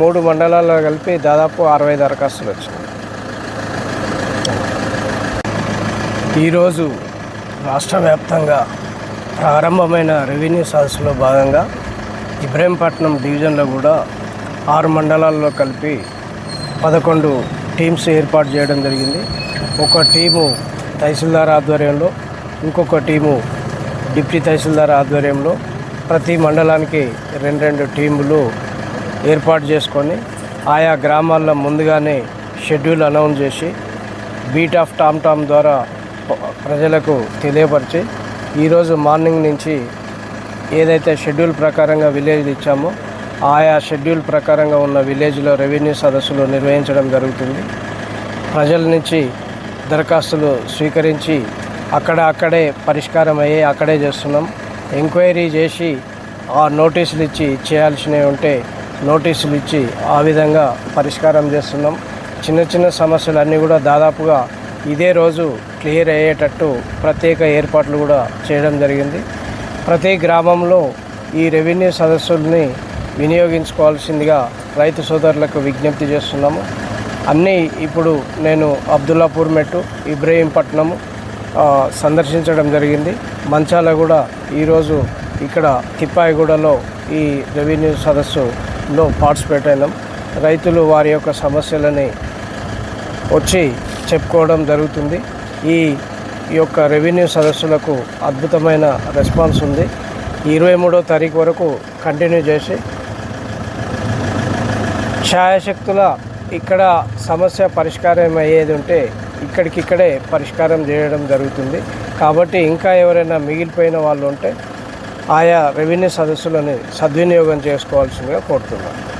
మూడు మండలాల్లో కలిపి దాదాపు అరవై దరఖాస్తులు వచ్చినాయి. ఈరోజు రాష్ట్ర వ్యాప్తంగా ప్రారంభమైన రెవెన్యూ సదస్సులో భాగంగా ఇబ్రహీంపట్నం డివిజన్లో కూడా ఆరు మండలాల్లో కలిపి పదకొండు టీమ్స్ ఏర్పాటు చేయడం జరిగింది. ఒక టీము తహసీల్దార్ ఆధ్వర్యంలో ఇంకొక టీము డిప్యూటీ తహసీల్దార్ ఆధ్వర్యంలో. ప్రతి మండలానికి రెండు రెండు టీములు ఏర్పాటు చేసుకొని ఆయా గ్రామాల్లో ముందుగానే షెడ్యూల్ అనౌన్స్ చేసి బీట్ ఆఫ్ టామ్ టామ్ ద్వారా ప్రజలకు తెలియపరిచి ఈరోజు మార్నింగ్ నుంచి ఏదైతే షెడ్యూల్ ప్రకారంగా విలేజ్ ఇచ్చామో ఆయా షెడ్యూల్ ప్రకారంగా ఉన్న విలేజ్లో రెవెన్యూ సదస్సులు నిర్వహించడం జరుగుతుంది. ప్రజల నుంచి దరఖాస్తులు స్వీకరించి అక్కడ అక్కడే పరిష్కారం అయ్యి అక్కడే చేస్తున్నాం. ఎంక్వైరీ చేసి ఆ నోటీసులు ఇచ్చి చేయాల్సినవి ఉంటే నోటీసులు ఇచ్చి ఆ విధంగా పరిష్కారం చేస్తున్నాం. చిన్న చిన్న సమస్యలు అన్నీ కూడా దాదాపుగా ఇదే రోజు క్లియర్ అయ్యేటట్టు ప్రత్యేక ఏర్పాట్లు కూడా చేయడం జరిగింది. ప్రతి గ్రామంలో ఈ రెవెన్యూ సదస్సుల్ని వినియోగించుకోవాల్సిందిగా రైతు సోదరులకు విజ్ఞప్తి చేస్తున్నాము. అన్నీ ఇప్పుడు నేను అబ్దుల్లాపూర్ మెట్టు ఇబ్రహీంపట్నము సందర్శించడం జరిగింది. మంచాల కూడా ఈరోజు ఇక్కడ తిప్పాయిగూడలో ఈ రెవెన్యూ లో పార్టిసిపేట్ అయినాం. రైతులు వారి యొక్క సమస్యలని వచ్చి చెప్పుకోవడం జరుగుతుంది. ఈ ఈ యొక్క రెవెన్యూ సదస్సులకు అద్భుతమైన రెస్పాన్స్ ఉంది. ఇరవై మూడో తారీఖు వరకు కంటిన్యూ చేసి ఛాయాశక్తుల ఇక్కడ సమస్య పరిష్కారం అయ్యేది ఉంటే ఇక్కడికిక్కడే పరిష్కారం చేయడం జరుగుతుంది. కాబట్టి ఇంకా ఎవరైనా మిగిలిపోయిన వాళ్ళు ఉంటే ఆయా రెవెన్యూ సదస్సులని సద్వినియోగం చేసుకోవాల్సిందిగా కోరుతున్నాను.